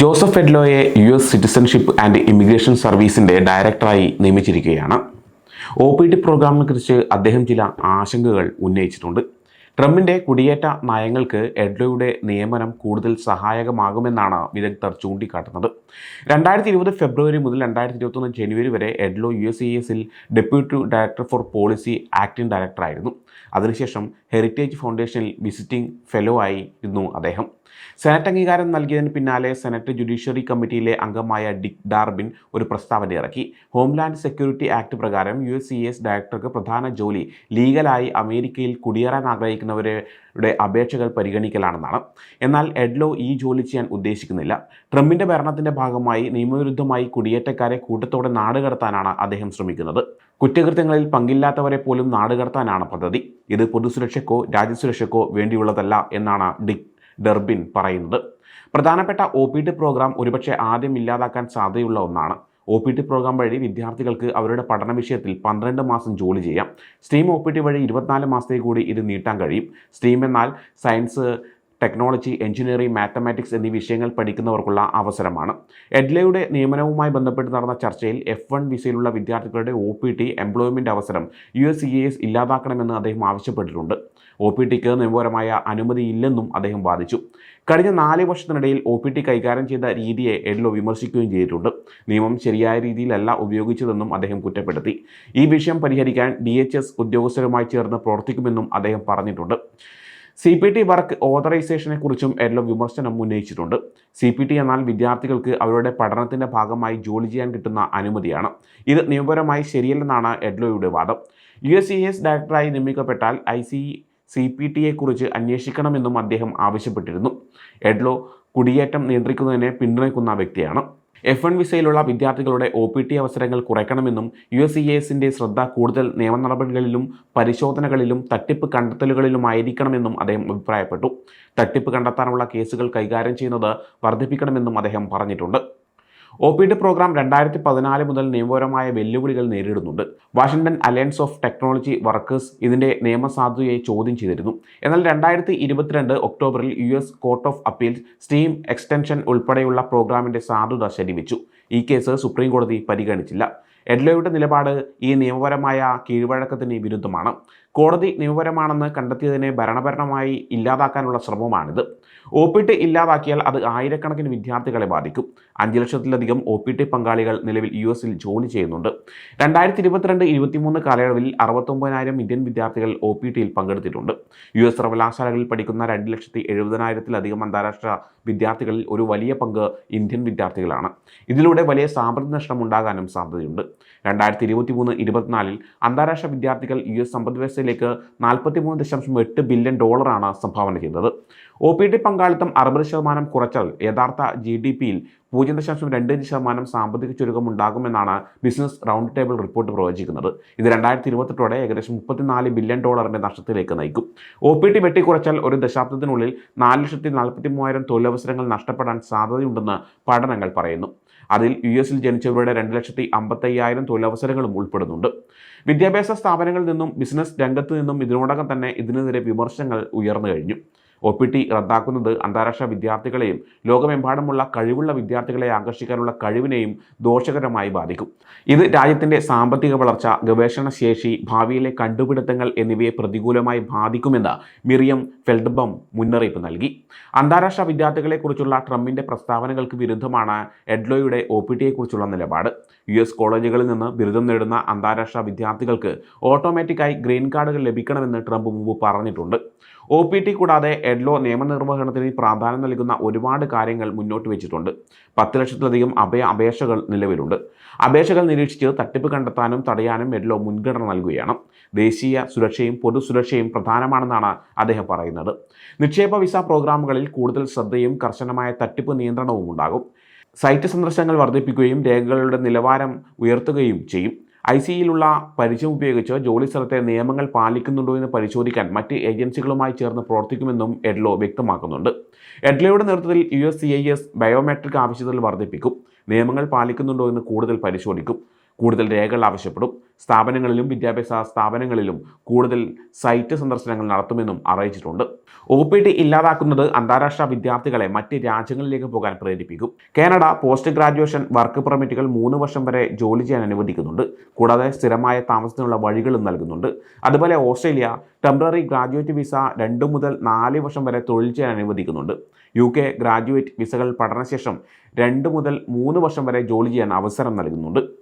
Joseph എഡ്ലോയെ U S citizenship and immigration സർവീസിന്റെ ഡയറക്ടറായി നിയമിച്ചിരിക്കുകയാണ്. O P T പ്രോഗ്രാമിനെ കുറിച്ച് അദ്ദേഹം ചില ആശങ്കകൾ ഉന്നയിച്ചിട്ടുണ്ട്. ട്രംപിന്റെ കുടിയേറ്റ നയങ്ങൾക്ക് എഡ്ലോയുടെ നിയമനം കൂടുതൽ സഹായകമാകുമെന്നാണ് വിദഗ്ധർ ചൂണ്ടിക്കാട്ടുന്നത്. രണ്ടായിരത്തി ഇരുപത് ഫെബ്രുവരി മുതൽ രണ്ടായിരത്തി ഇരുപത്തൊന്ന് ജനുവരി വരെ എഡ്ലോ യു എസ് ഇ എസിൽ deputy director for policy acting ഡയറക്ടറായിരുന്നു. അതിനുശേഷം ഹെറിറ്റേജ് ഫൗണ്ടേഷനിൽ വിസിറ്റിംഗ് ഫെലോ ആയിരുന്നു അദ്ദേഹം. സെനറ്റ് അംഗീകാരം നൽകിയതിന് പിന്നാലെ സെനറ്റ് ജുഡീഷ്യറി കമ്മിറ്റിയിലെ അംഗമായ ഡിക് ഡാർബിൻ ഒരു പ്രസ്താവന ഇറക്കി. ഹോംലാൻഡ് സെക്യൂരിറ്റി ആക്ട് പ്രകാരം യു എസ് സി എസ് ഡയറക്ടർക്ക് പ്രധാന ജോലി ലീഗലായി അമേരിക്കയിൽ കുടിയേറാൻ ആഗ്രഹിക്കുന്നവരുടെ അപേക്ഷകൾ പരിഗണിക്കലാണെന്നാണ്. എന്നാൽ എഡ്ലോ ഈ ജോലി ചെയ്യാൻ ഉദ്ദേശിക്കുന്നില്ല. ട്രംപിന്റെ ഭരണത്തിന്റെ ഭാഗമായി നിയമവിരുദ്ധമായി കുടിയേറ്റക്കാരെ കൂട്ടത്തോടെ നാടുകടത്താനാണ് അദ്ദേഹം ശ്രമിക്കുന്നത്. കുറ്റകൃത്യങ്ങളിൽ പങ്കില്ലാത്തവരെ പോലും നാടുകടത്താനാണ് പദ്ധതി. ഇത് പൊതുസുരക്ഷയ്ക്കോ രാജ്യസുരക്ഷയ്ക്കോ വേണ്ടിയുള്ളതല്ല എന്നാണ് ഡിക് ഡെർബിൻ പറയുന്നത്. പ്രധാനപ്പെട്ട ഒ പി ടി പ്രോഗ്രാം ഒരുപക്ഷെ ആദ്യം ഇല്ലാതാക്കാൻ സാധ്യതയുള്ള ഒന്നാണ്. ഒ പി ടി പ്രോഗ്രാം വഴി വിദ്യാർത്ഥികൾക്ക് അവരുടെ പഠന വിഷയത്തിൽ പന്ത്രണ്ട് മാസം ജോലി ചെയ്യാം. സ്ട്രീം ഒ പി ടി വഴി ഇരുപത്തിനാല് മാസത്തേക്ക് കൂടി ഇത് നീട്ടാൻ കഴിയും. സ്ട്രീം എന്നാൽ സയൻസ് ടെക്നോളജി എഞ്ചിനീയറിംഗ് മാത്തമാറ്റിക്സ് എന്നീ വിഷയങ്ങൾ പഠിക്കുന്നവർക്കുള്ള അവസരമാണ്. എഡ്ലയുടെ നിയമനവുമായി ബന്ധപ്പെട്ട് നടന്ന ചർച്ചയിൽ എഫ് വൺ വിസയിലുള്ള വിദ്യാർത്ഥികളുടെ ഒ പി ടി എംപ്ലോയ്മെന്റ് അവസരം യു എസ് സി എസ് ഇല്ലാതാക്കണമെന്ന് അദ്ദേഹം ആവശ്യപ്പെട്ടിട്ടുണ്ട്. ഒ പി ടിക്ക് നിയമപരമായ അനുമതിയില്ലെന്നും അദ്ദേഹം വാദിച്ചു. കഴിഞ്ഞ നാല് വർഷത്തിനിടയിൽ ഒ പി ടി കൈകാര്യം ചെയ്ത രീതിയെ എഡ്ലോ വിമർശിക്കുകയും ചെയ്തിട്ടുണ്ട്. നിയമം ശരിയായ രീതിയിലല്ല ഉപയോഗിച്ചതെന്നും അദ്ദേഹം കുറ്റപ്പെടുത്തി. ഈ വിഷയം പരിഹരിക്കാൻ ഡി ഉദ്യോഗസ്ഥരുമായി ചേർന്ന് പ്രവർത്തിക്കുമെന്നും അദ്ദേഹം പറഞ്ഞിട്ടുണ്ട്. സി പി ടി വർക്ക് ഓതറൈസേഷനെ കുറിച്ചും എല്ലാം വിമർശനം ഉന്നയിച്ചിട്ടുണ്ട്. സി പി ടി എന്നാൽ വിദ്യാർത്ഥികൾക്ക് അവരുടെ പഠനത്തിന്റെ ഭാഗമായി ജോലി ചെയ്യാൻ കിട്ടുന്ന അനുമതിയാണ്. ഇത് നിയമപരമായി ശരിയല്ലെന്നാണ് എഡ്ലോയുടെ വാദം. യു എസ് സി എസ് ഡയറക്ടറായി നിയമിക്കപ്പെട്ടാൽ ഐ സി സി പി ടിയെക്കുറിച്ച് അന്വേഷിക്കണമെന്നും അദ്ദേഹം ആവശ്യപ്പെട്ടിരുന്നു. എഡ്ലോ കുടിയേറ്റം നിയന്ത്രിക്കുന്നതിനെ പിന്തുണയ്ക്കുന്ന വ്യക്തിയാണ്. എഫ് എൺ വിസയിലുള്ള വിദ്യാർത്ഥികളുടെ ഒ പി ടി അവസരങ്ങൾ കുറയ്ക്കണമെന്നും യു എസ് ഇ എസിന്റെ ശ്രദ്ധ കൂടുതൽ നിയമ നടപടികളിലും പരിശോധനകളിലും തട്ടിപ്പ് കണ്ടെത്തലുകളിലുമായിരിക്കണമെന്നും അദ്ദേഹം അഭിപ്രായപ്പെട്ടു. തട്ടിപ്പ് കണ്ടെത്താനുള്ള കേസുകൾ കൈകാര്യം ചെയ്യുന്നത് വർദ്ധിപ്പിക്കണമെന്നും അദ്ദേഹം പറഞ്ഞിട്ടുണ്ട്. ഒ പി ഡി പ്രോഗ്രാം രണ്ടായിരത്തി പതിനാല് മുതൽ നിയമപരമായ വെല്ലുവിളികൾ നേരിടുന്നുണ്ട്. Washington alliance of technology workers ഇതിന്റെ നിയമസാധുതയെ ചോദ്യം ചെയ്തിരുന്നു. എന്നാൽ രണ്ടായിരത്തി ഇരുപത്തിരണ്ട് ഒക്ടോബറിൽ U S court of appeals STEM extension ഉൾപ്പെടെയുള്ള പ്രോഗ്രാമിന്റെ സാധുത ശരിവച്ചു. ഈ കേസ് സുപ്രീം കോടതി പരിഗണിച്ചില്ല. എഡ്ലോയുടെ നിലപാട് ഈ നിയമപരമായ കീഴ്വഴക്കത്തിന് വിരുദ്ധമാണ്. കോടതി നിയമപരമാണെന്ന് കണ്ടെത്തിയതിനെ ഭരണപരമായി ഇല്ലാതാക്കാനുള്ള ശ്രമമാണിത് ഒ പി ടി ഇല്ലാതാക്കിയാൽ അത് ആയിരക്കണക്കിന് വിദ്യാർത്ഥികളെ ബാധിക്കും. അഞ്ച് ലക്ഷത്തിലധികം ഒ പി ടി പങ്കാളികൾ നിലവിൽ യു എസിൽ ജോലി ചെയ്യുന്നുണ്ട്. രണ്ടായിരത്തി ഇരുപത്തിരണ്ട് ഇരുപത്തിമൂന്ന് കാലയളവിൽ അറുപത്തൊമ്പതിനായിരം ഇന്ത്യൻ വിദ്യാർത്ഥികൾ ഒ പി ടിയിൽ പങ്കെടുത്തിട്ടുണ്ട്. യു എസ് സർവകലാശാലകളിൽ പഠിക്കുന്ന രണ്ട് ലക്ഷത്തി എഴുപതിനായിരത്തിലധികം അന്താരാഷ്ട്ര വിദ്യാർത്ഥികളിൽ ഒരു വലിയ പങ്ക് ഇന്ത്യൻ വിദ്യാർത്ഥികളാണ്. ഇതിലൂടെ വലിയ സാമ്പത്തിക നഷ്ടം ഉണ്ടാകാനും സാധ്യതയുണ്ട്. രണ്ടായിരത്തി ഇരുപത്തി മൂന്ന് ഇരുപത്തിനാലിൽ അന്താരാഷ്ട്ര വിദ്യാർത്ഥികൾ യു എസ് സമ്പദ് വ്യവസ്ഥയിലേക്ക് നാൽപ്പത്തി മൂന്ന് ദശാംശം എട്ട് ബില്യൺ ഡോളറാണ് സംഭാവന ചെയ്തത് ഒ പി ഡി പങ്കാളിത്തം അറുപത് ശതമാനം കുറച്ചാൽ യഥാർത്ഥ ജി ഡി പിയിൽ പൂജ്യം ദശാംശം രണ്ട് അഞ്ച് ശതമാനം സാമ്പത്തിക ചുരുക്കം ഉണ്ടാകുമെന്നാണ് ബിസിനസ് റൗണ്ട് ടേബിൾ റിപ്പോർട്ട് പ്രവചിക്കുന്നത്. ഇത് രണ്ടായിരത്തി ഇരുപത്തെട്ടോടെ ഏകദേശം മുപ്പത്തിനാല് ബില്യൺ ഡോളറിന്റെ നഷ്ടത്തിലേക്ക് നയിക്കും. ഒ പി ടി വെട്ടിക്കുറച്ചാൽ ഒരു ദശാബ്ദത്തിനുള്ളിൽ നാല് ലക്ഷത്തി നാൽപ്പത്തി മൂവായിരം തൊഴിലവസരങ്ങൾ നഷ്ടപ്പെടാൻ സാധ്യതയുണ്ടെന്ന് പഠനങ്ങൾ പറയുന്നു. അതിൽ യു എസിൽ ജനിച്ചവരുടെ രണ്ട് ലക്ഷത്തി അമ്പത്തയ്യായിരം തൊഴിലവസരങ്ങളും ഉൾപ്പെടുന്നുണ്ട്. വിദ്യാഭ്യാസ സ്ഥാപനങ്ങളിൽ നിന്നും ബിസിനസ് രംഗത്ത് നിന്നും ഇതിനോടകം തന്നെ ഇതിനെതിരെ വിമർശനങ്ങൾ ഉയർന്നു കഴിഞ്ഞു. ഒ പി ടി റദ്ദാക്കുന്നത് അന്താരാഷ്ട്ര വിദ്യാർത്ഥികളെയും ലോകമെമ്പാടുമുള്ള കഴിവുള്ള വിദ്യാർത്ഥികളെ ആകർഷിക്കാനുള്ള കഴിവിനെയും ദോഷകരമായി ബാധിക്കും. ഇത് രാജ്യത്തിന്റെ സാമ്പത്തിക വളർച്ച ഗവേഷണ ശേഷി ഭാവിയിലെ കണ്ടുപിടുത്തങ്ങൾ എന്നിവയെ പ്രതികൂലമായി ബാധിക്കുമെന്ന് മിറിയം ഫെൽഡ്ബം മുന്നറിയിപ്പ് നൽകി. അന്താരാഷ്ട്ര വിദ്യാർത്ഥികളെക്കുറിച്ചുള്ള ട്രംപിന്റെ പ്രസ്താവനകൾക്ക് വിരുദ്ധമാണ് എഡ്ലോയുടെ ഒ പി ടിയെക്കുറിച്ചുള്ള നിലപാട്. യു എസ് കോളേജുകളിൽ നിന്ന് ബിരുദം നേടുന്ന അന്താരാഷ്ട്ര വിദ്യാർത്ഥികൾക്ക് ഓട്ടോമാറ്റിക്കായി ഗ്രീൻ കാർഡുകൾ ലഭിക്കണമെന്ന് ട്രംപ് മുമ്പ് പറഞ്ഞിട്ടുണ്ട്. ഒ പി ടി കൂടാതെ എഡ്ലോ നിയമനിർവഹണത്തിന് പ്രാധാന്യം നൽകുന്ന ഒരുപാട് കാര്യങ്ങൾ മുന്നോട്ട് വെച്ചിട്ടുണ്ട്. പത്ത് ലക്ഷത്തിലധികം അഭയ അപേക്ഷകൾ നിലവിലുണ്ട്. അപേക്ഷകൾ നിരീക്ഷിച്ച് തട്ടിപ്പ് കണ്ടെത്താനും തടയാനും എഡ്ലോ മുൻഗണന നൽകുകയാണ്. ദേശീയ സുരക്ഷയും പൊതുസുരക്ഷയും പ്രധാനമാണെന്നാണ് അദ്ദേഹം പറയുന്നത്. നിക്ഷേപ വിസ പ്രോഗ്രാമുകളിൽ കൂടുതൽ ശ്രദ്ധയും കർശനമായ തട്ടിപ്പ് നിയന്ത്രണവും ഉണ്ടാകും. സൈറ്റ് സന്ദർശനങ്ങൾ വർദ്ധിപ്പിക്കുകയും രേഖകളുടെ നിലവാരം ഉയർത്തുകയും ചെയ്യും. ഐ സിയിലുള്ള പരിചയം ഉപയോഗിച്ച് ജോലി സ്ഥലത്തെ നിയമങ്ങൾ പാലിക്കുന്നുണ്ടോ എന്ന് പരിശോധിക്കാൻ മറ്റ് ഏജൻസികളുമായി ചേർന്ന് പ്രവർത്തിക്കുമെന്നും എഡ്ലോ വ്യക്തമാക്കുന്നുണ്ട്. എഡ്ലോയുടെ നേതൃത്വത്തിൽ U S C I S biometric ആവശ്യത്തിൽ വർദ്ധിപ്പിക്കും. നിയമങ്ങൾ പാലിക്കുന്നുണ്ടോ എന്ന് കൂടുതൽ പരിശോധിക്കും. കൂടുതൽ രേഖകൾ ആവശ്യപ്പെടും. സ്ഥാപനങ്ങളിലും വിദ്യാഭ്യാസ സ്ഥാപനങ്ങളിലും കൂടുതൽ സൈറ്റ് സന്ദർശനങ്ങൾ നടത്തുമെന്നും അറിയിച്ചിട്ടുണ്ട്. ഒ പി ടി ഇല്ലാതാക്കുന്നത് അന്താരാഷ്ട്ര വിദ്യാർത്ഥികളെ മറ്റ് രാജ്യങ്ങളിലേക്ക് പോകാൻ പ്രേരിപ്പിക്കും. കാനഡ പോസ്റ്റ് ഗ്രാജുവേഷൻ വർക്ക് പെർമിറ്റുകൾ മൂന്ന് വർഷം വരെ ജോലി ചെയ്യാൻ അനുവദിക്കുന്നുണ്ട്. കൂടാതെ സ്ഥിരമായ താമസത്തിനുള്ള വഴികളും നൽകുന്നുണ്ട്. അതുപോലെ ഓസ്ട്രേലിയ ടെമ്പററി ഗ്രാജുവേറ്റ് വിസ രണ്ട് മുതൽ നാല് വർഷം വരെ തൊഴിൽ ചെയ്യാൻ അനുവദിക്കുന്നുണ്ട്. യു കെ ഗ്രാജുവേറ്റ് വിസകൾ പഠനശേഷം രണ്ട് മുതൽ മൂന്ന് വർഷം വരെ ജോലി ചെയ്യാൻ അവസരം നൽകുന്നുണ്ട്.